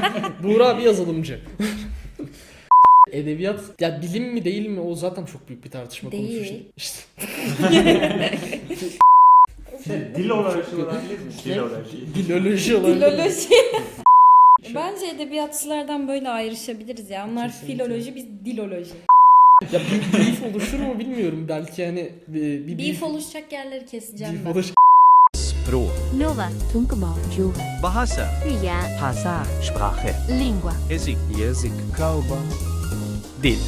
Buğra bir yazılımcı. Edebiyat ya bilim mi değil mi o zaten çok büyük bir tartışma konusu Değil. işte. İşte Dil olarak şey olabilir mi? Dil olarak. filoloji olabilir. Filoloji. Bence edebiyatçılardan böyle ayrışabiliriz ya. Onlar Kesinlikle. filoloji, biz diloloji. Ya bir beef oluşur mu bilmiyorum. Belki yani bir, bir Beef oluşacak yerleri keseceğim beef ben. oluşur. Språk, Nova, Tungumal, Juga, bahasa, 语言 Hasa, Sprache, Lingua. Ezik, Yezik, Kauba, Dil.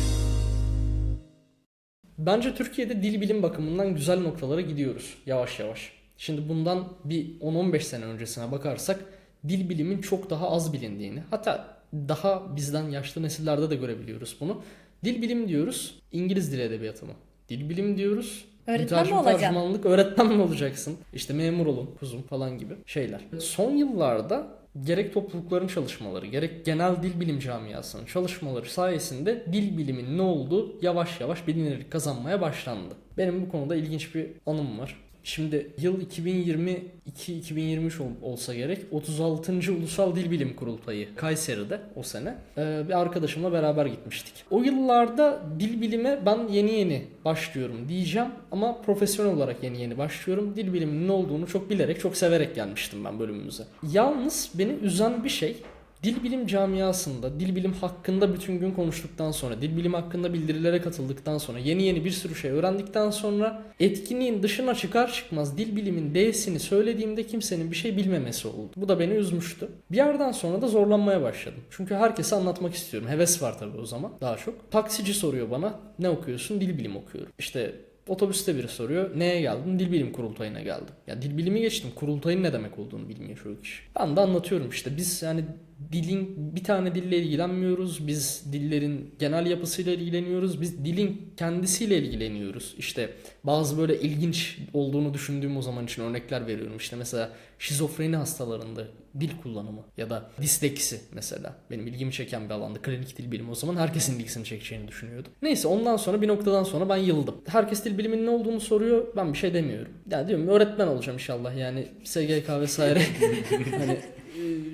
Bence Türkiye'de dil bilim bakımından güzel noktalara gidiyoruz yavaş yavaş. Şimdi bundan bir 10-15 sene öncesine bakarsak dil bilimin çok daha az bilindiğini hatta daha bizden yaşlı nesillerde de görebiliyoruz bunu. Dil bilim diyoruz İngiliz dil edebiyatı mı? Dil bilim diyoruz Öğretmen mi olacaksın? tercümanlık öğretmen mi olacaksın? İşte memur olun kuzum falan gibi şeyler. Son yıllarda gerek toplulukların çalışmaları gerek genel dil bilim camiasının çalışmaları sayesinde dil bilimin ne olduğu yavaş yavaş bilinirlik kazanmaya başlandı. Benim bu konuda ilginç bir anım var. Şimdi yıl 2022-2023 ol- olsa gerek 36. Ulusal Dil Bilim Kurultayı Kayseri'de o sene Ee, bir arkadaşımla beraber gitmiştik. O yıllarda dil bilime ben yeni yeni başlıyorum diyeceğim ama profesyonel olarak yeni yeni başlıyorum. Dil biliminin ne olduğunu çok bilerek çok severek gelmiştim ben bölümümüze. Yalnız beni üzen bir şey Dil bilim camiasında, dil bilim hakkında bütün gün konuştuktan sonra, dil bilim hakkında bildirilere katıldıktan sonra, yeni yeni bir sürü şey öğrendikten sonra etkinliğin dışına çıkar çıkmaz dil bilimin D'sini söylediğimde kimsenin bir şey bilmemesi oldu. Bu da beni üzmüştü. Bir yerden sonra da zorlanmaya başladım. Çünkü herkese anlatmak istiyorum. Heves var tabii o zaman daha çok. Taksici soruyor bana ne okuyorsun? Dil bilim okuyorum. İşte Otobüste biri soruyor. Neye geldin? Dil bilim kurultayına geldim. Ya dil bilimi geçtim. Kurultayın ne demek olduğunu bilmiyor çoğu kişi. Ben de anlatıyorum işte. Biz yani dilin bir tane dille ilgilenmiyoruz. Biz dillerin genel yapısıyla ilgileniyoruz. Biz dilin kendisiyle ilgileniyoruz. İşte bazı böyle ilginç olduğunu düşündüğüm o zaman için örnekler veriyorum. İşte mesela şizofreni hastalarında dil kullanımı ya da disleksi mesela. Benim ilgimi çeken bir alandı. Klinik dil bilimi o zaman herkesin ilgisini çekeceğini düşünüyordum. Neyse ondan sonra bir noktadan sonra ben yıldım. Herkes dil biliminin ne olduğunu soruyor. Ben bir şey demiyorum. Ya diyorum öğretmen olacağım inşallah yani SGK vesaire. hani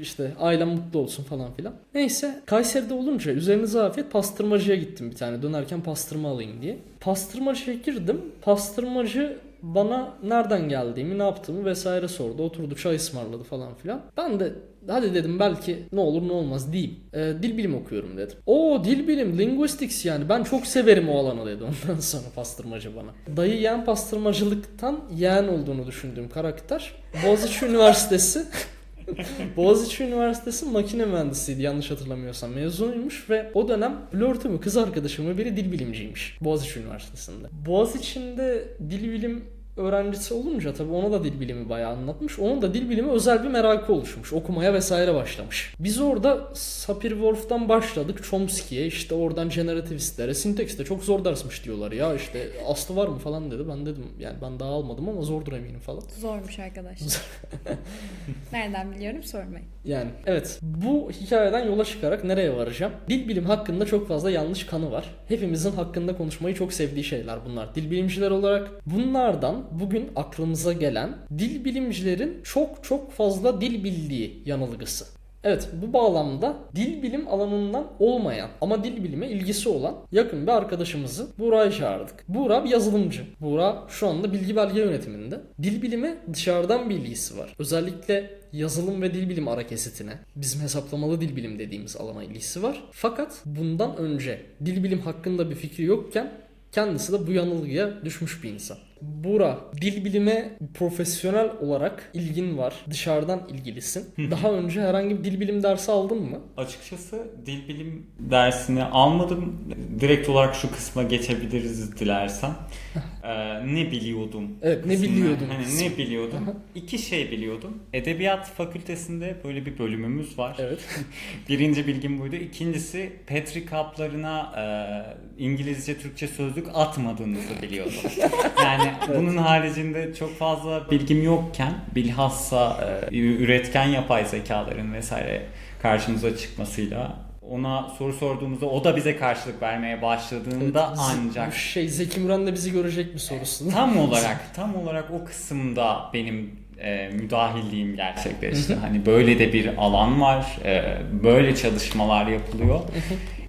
işte ailem mutlu olsun falan filan. Neyse Kayseri'de olunca üzerinize afiyet pastırmacıya gittim bir tane dönerken pastırma alayım diye. Pastırmacıya girdim. Pastırmacı bana nereden geldiğimi, ne yaptığımı vesaire sordu. Oturdu çay ısmarladı falan filan. Ben de hadi dedim belki ne olur ne olmaz diyeyim. Ee, dil bilim okuyorum dedim. O dil bilim, linguistics yani ben çok severim o alanı dedi ondan sonra pastırmacı bana. Dayı yeğen pastırmacılıktan yeğen olduğunu düşündüğüm karakter Boğaziçi Üniversitesi Boğaziçi Üniversitesi makine mühendisiydi yanlış hatırlamıyorsam mezunuymuş ve o dönem flörtümü kız arkadaşımı biri dil bilimciymiş Boğaziçi Üniversitesi'nde. Boğaziçi'nde dil bilim öğrencisi olunca tabii ona da dil bilimi bayağı anlatmış. Onun da dil bilimi özel bir merakı oluşmuş. Okumaya vesaire başlamış. Biz orada Sapir-Whorf'tan başladık Chomsky'ye işte oradan generativist'lere. Syntax de çok zor dersmiş diyorlar ya işte aslı var mı falan dedi. Ben dedim yani ben daha almadım ama zordur eminim falan. Zormuş arkadaşlar. Nereden biliyorum sormayın. Yani evet bu hikayeden yola çıkarak nereye varacağım? Dil bilim hakkında çok fazla yanlış kanı var. Hepimizin hakkında konuşmayı çok sevdiği şeyler bunlar. Dil bilimciler olarak bunlardan bugün aklımıza gelen dil bilimcilerin çok çok fazla dil bildiği yanılgısı. Evet bu bağlamda dil bilim alanından olmayan ama dil bilime ilgisi olan yakın bir arkadaşımızı Buğra'yı çağırdık. Buğra bir yazılımcı. Buğra şu anda bilgi belge yönetiminde. Dil bilime dışarıdan bir ilgisi var. Özellikle yazılım ve dil bilim ara kesitine bizim hesaplamalı dil bilim dediğimiz alana ilgisi var. Fakat bundan önce dil bilim hakkında bir fikri yokken kendisi de bu yanılgıya düşmüş bir insan. Bura, dil bilime profesyonel olarak ilgin var. Dışarıdan ilgilisin. Daha önce herhangi bir dil bilim dersi aldın mı? Açıkçası dil bilim dersini almadım. Direkt olarak şu kısma geçebiliriz dilersen. Ee, ne biliyordum? Evet, ne biliyordum Hani ne biliyordum? İki şey biliyordum. Edebiyat fakültesinde böyle bir bölümümüz var. Evet. Birinci bilgim buydu. İkincisi Petri kaplarına e, İngilizce, Türkçe sözlük atmadığınızı biliyordum. yani bunun haricinde çok fazla bilgim yokken bilhassa e, üretken yapay zekaların vesaire karşımıza çıkmasıyla ona soru sorduğumuzda o da bize karşılık vermeye başladığında Evet, ancak şey Zeki Müren de bizi görecek mi sorusu. tam olarak tam olarak o kısımda benim e, müdahilliğim gerçekleşti. hani böyle de bir alan var, e, böyle çalışmalar yapılıyor.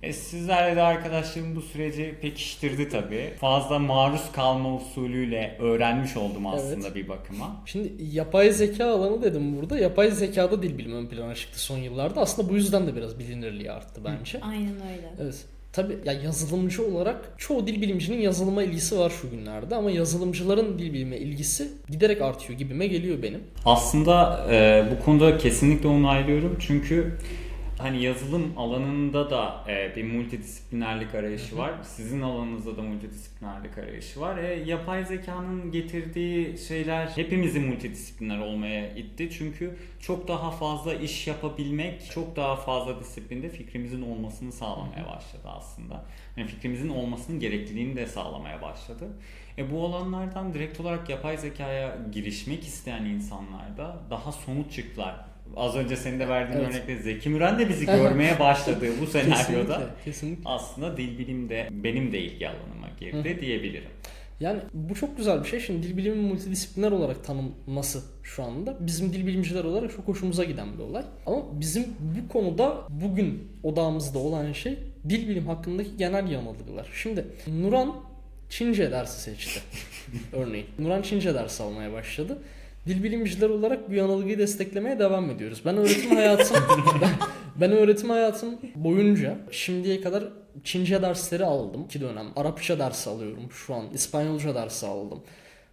E, sizlerle de arkadaşlarım bu süreci pekiştirdi tabii. Fazla maruz kalma usulüyle öğrenmiş oldum aslında bir bakıma. Şimdi yapay zeka alanı dedim burada. Yapay zekada dil bilimi ön plana çıktı son yıllarda. Aslında bu yüzden de biraz bilinirliği arttı bence. Aynen öyle. Evet. Tabii ya yazılımcı olarak çoğu dil bilimcinin yazılıma ilgisi var şu günlerde ama yazılımcıların dil bilime ilgisi giderek artıyor gibime geliyor benim. Aslında e, bu konuda kesinlikle onaylıyorum çünkü hani yazılım alanında da e, bir multidisiplinerlik arayışı var. Sizin alanınızda da multidisiplinerlik arayışı var. E, yapay zekanın getirdiği şeyler hepimizi multidisipliner olmaya itti. Çünkü çok daha fazla iş yapabilmek, çok daha fazla disiplinde fikrimizin olmasını sağlamaya başladı aslında. Yani fikrimizin olmasının gerekliliğini de sağlamaya başladı. E bu alanlardan direkt olarak yapay zekaya girişmek isteyen insanlar da daha somut çıktılar. Az önce senin de verdiğin Evet. örnekte Zeki Müren de bizi görmeye başladığı bu senaryoda Kesinlikle, kesinlikle. aslında dil bilim de benim de ilgi alanıma girdi diyebilirim. Yani bu çok güzel bir şey. Şimdi dil bilimi multidisipliner olarak tanınması şu anda bizim dil bilimciler olarak çok hoşumuza giden bir olay. Ama bizim bu konuda bugün odağımızda olan şey dil bilim hakkındaki genel yanılgılar. Şimdi Nuran Çince dersi seçti. Örneğin. Nuran Çince dersi almaya başladı. Dil bilimciler olarak bu yanılgıyı desteklemeye devam ediyoruz. Ben öğretim hayatım ben, ben öğretim hayatım boyunca şimdiye kadar Çince dersleri aldım. iki dönem. Arapça dersi alıyorum şu an. İspanyolca dersi aldım.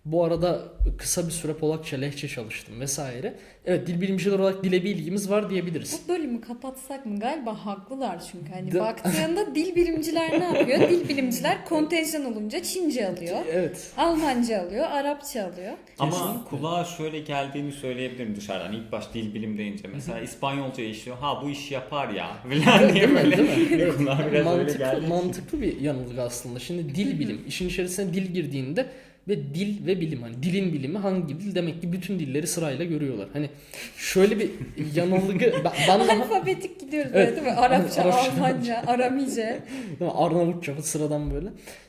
Bu arada kısa bir süre Polakça, Lehçe çalıştım vesaire. Evet dil bilimciler olarak dile bir ilgimiz var diyebiliriz. Bu bölümü kapatsak mı? Galiba haklılar çünkü. Hani Da- baktığında dil bilimciler ne yapıyor? Dil bilimciler kontenjan olunca Çince alıyor. Evet. Almanca alıyor, Arapça alıyor. Ama kulağa şöyle geldiğini söyleyebilirim dışarıdan. İlk baş dil bilim deyince mesela İspanyolca işliyor. Ha bu işi yapar ya falan diye böyle biraz öyle mantıklı, geldi. mantıklı bir yanılgı aslında. Şimdi dil bilim, işin içerisine dil girdiğinde ve dil ve bilim hani dilin bilimi hangi dil demek ki bütün dilleri sırayla görüyorlar. Hani şöyle bir yanılgı ben, ben daha Alfabetik gidiyoruz Evet. böyle değil mi? Arapça, Arapça, Almanca, Aramice. Arnavutça sıradan böyle.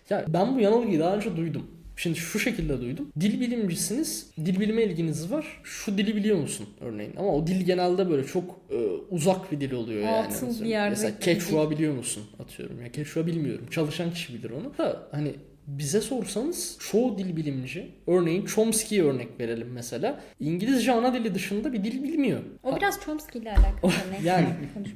Ya ben bu yanılgıyı daha önce duydum. Şimdi şu şekilde duydum. Dil bilimcisiniz, dil bilime ilginiz var. Şu dili biliyor musun örneğin? Ama o dil genelde böyle çok e, uzak bir dil oluyor yani. Atıl bir Mesela- yerde Mesela Quechua biliyor musun? Atıyorum ya Quechua bilmiyorum. Çalışan kişi bilir onu. Da hani bize sorsanız çoğu dil bilimci örneğin Chomsky'ye örnek verelim mesela. İngilizce ana dili dışında bir dil bilmiyor. O biraz Chomsky ile alakalı. Yani.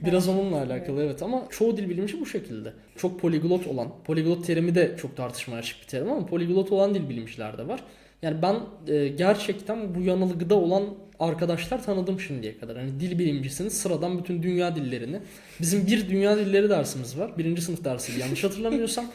Biraz onunla alakalı evet ama çoğu dil bilimci bu şekilde. Çok poliglot olan, poliglot terimi de çok tartışmaya açık bir terim ama poliglot olan dil bilimciler de var. Yani ben e, gerçekten bu yanılgıda olan arkadaşlar tanıdım şimdiye kadar. Hani dil bilimcisiniz sıradan bütün dünya dillerini. Bizim bir dünya dilleri dersimiz var. Birinci sınıf dersi yanlış hatırlamıyorsam.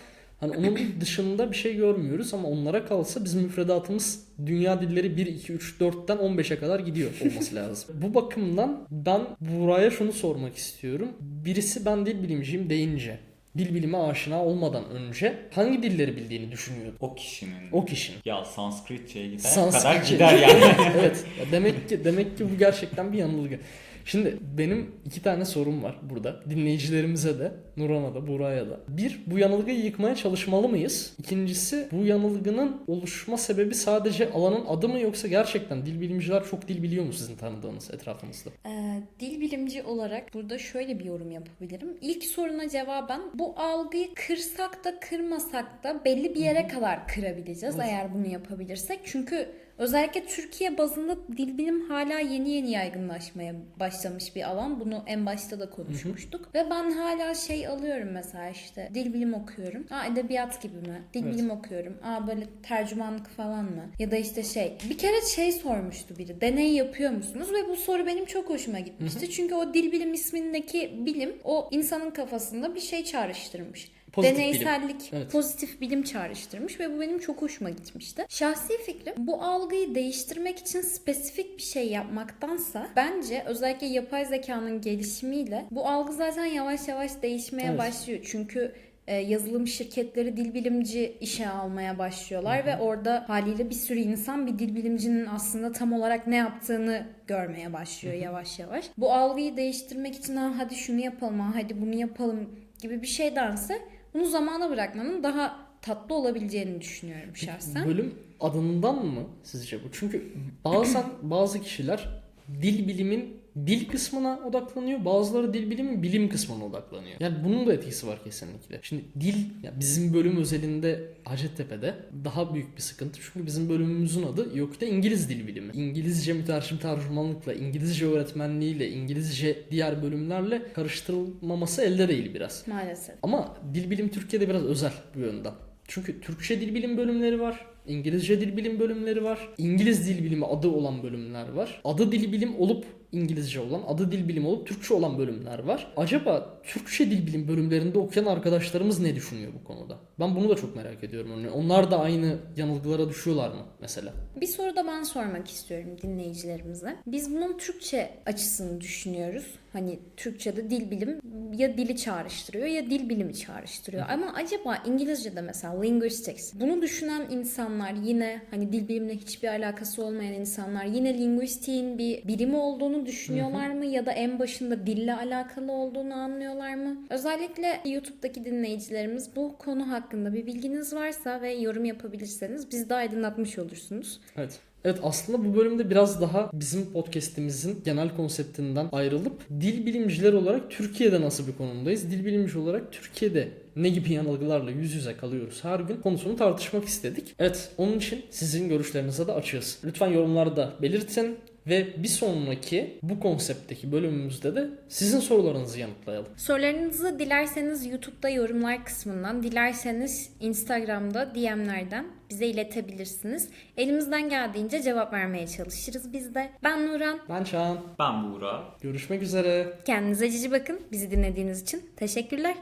Hani onun dışında bir şey görmüyoruz ama onlara kalsa bizim müfredatımız dünya dilleri 1, 2, 3, 4'ten 15'e kadar gidiyor olması lazım. Bu bakımdan ben Buğra'ya şunu sormak istiyorum. Birisi ben dil bilimciyim deyince dil bilime aşina olmadan önce hangi dilleri bildiğini düşünüyordu O kişinin. o kişinin. Ya Sanskritçe'ye gider Sanskritçe. kadar gider yani. evet. Ya demek ki demek ki bu gerçekten bir yanılgı. Şimdi benim iki tane sorum var burada. Dinleyicilerimize de, Nuran'a da, Buraya da. Bir, bu yanılgıyı yıkmaya çalışmalı mıyız? İkincisi, bu yanılgının oluşma sebebi sadece alanın adı mı yoksa gerçekten dil bilimciler çok dil biliyor mu sizin tanıdığınız etrafınızda? Ee, dil bilimci olarak burada şöyle bir yorum yapabilirim. İlk soruna cevaben bu algıyı kırsak da kırmasak da belli bir yere kadar kırabileceğiz eğer bunu yapabilirsek. Çünkü özellikle Türkiye bazında dil bilim hala yeni yeni yaygınlaşmaya başlamış bir alan. Bunu en başta da konuşmuştuk. Ve ben hala şey alıyorum mesela işte dil bilim okuyorum. Aa edebiyat gibi mi? Dil Evet. bilim okuyorum. Aa böyle tercümanlık falan mı? Ya da işte şey. Bir kere şey sormuştu biri. Deney yapıyor musunuz? Ve bu soru benim çok hoşuma gitmişti. Çünkü o dil bilim ismindeki bilim o insanın kafasında bir şey çağrıştırmış. Pozitif Deneysellik, bilim. Evet. pozitif bilim çağrıştırmış ve bu benim çok hoşuma gitmişti. Şahsi fikrim bu algıyı değiştirmek için spesifik bir şey yapmaktansa bence özellikle yapay zekanın gelişimiyle bu algı zaten yavaş yavaş değişmeye Evet. başlıyor. Çünkü e, yazılım şirketleri dil bilimci işe almaya başlıyorlar ve orada haliyle bir sürü insan bir dil bilimcinin aslında tam olarak ne yaptığını görmeye başlıyor yavaş yavaş. Bu algıyı değiştirmek için ha, hadi şunu yapalım, ha, hadi bunu yapalım gibi bir şeydense bunu zamana bırakmanın daha tatlı olabileceğini düşünüyorum şahsen. Bölüm adından mı sizce bu? Çünkü bazen bazı kişiler dil bilimin dil kısmına odaklanıyor. Bazıları dil bilimin bilim kısmına odaklanıyor. Yani bunun da etkisi var kesinlikle. Şimdi dil ya bizim bölüm özelinde Hacettepe'de daha büyük bir sıkıntı. Çünkü bizim bölümümüzün adı YÖK'te İngiliz dil bilimi. İngilizce mütercim tercümanlıkla, İngilizce öğretmenliğiyle, İngilizce diğer bölümlerle karıştırılmaması elde değil biraz. Maalesef. Ama dil bilim Türkiye'de biraz özel bu yönden. Çünkü Türkçe dil bilim bölümleri var. İngilizce dil bilim bölümleri var. İngiliz dil bilimi adı olan bölümler var. Adı dil bilim olup İngilizce olan, adı dil bilim olup Türkçe olan bölümler var. Acaba Türkçe dil bilim bölümlerinde okuyan arkadaşlarımız ne düşünüyor bu konuda? Ben bunu da çok merak ediyorum. Yani onlar da aynı yanılgılara düşüyorlar mı mesela? Bir soru da ben sormak istiyorum dinleyicilerimize. Biz bunun Türkçe açısını düşünüyoruz. Hani Türkçe'de dil bilim ya dili çağrıştırıyor ya dil bilimi çağrıştırıyor. Ama acaba İngilizce'de mesela linguistics bunu düşünen insanlar yine hani dil bilimle hiçbir alakası olmayan insanlar yine linguistiğin bir birimi olduğunu düşünüyorlar mı ya da en başında dille alakalı olduğunu anlıyorlar mı? Özellikle YouTube'daki dinleyicilerimiz bu konu hakkında bir bilginiz varsa ve yorum yapabilirseniz bizi de aydınlatmış olursunuz. Evet. Evet aslında bu bölümde biraz daha bizim podcast'imizin genel konseptinden ayrılıp dil bilimciler olarak Türkiye'de nasıl bir konumdayız? Dil bilimci olarak Türkiye'de ne gibi yanılgılarla yüz yüze kalıyoruz her gün konusunu tartışmak istedik. Evet onun için sizin görüşlerinize de açığız. Lütfen yorumlarda belirtin ve bir sonraki bu konseptteki bölümümüzde de sizin sorularınızı yanıtlayalım. Sorularınızı dilerseniz YouTube'da yorumlar kısmından, dilerseniz Instagram'da DM'lerden bize iletebilirsiniz. Elimizden geldiğince cevap vermeye çalışırız biz de. Ben Nuran. Ben Çağan. Ben Buğra. Görüşmek üzere. Kendinize cici bakın. Bizi dinlediğiniz için teşekkürler.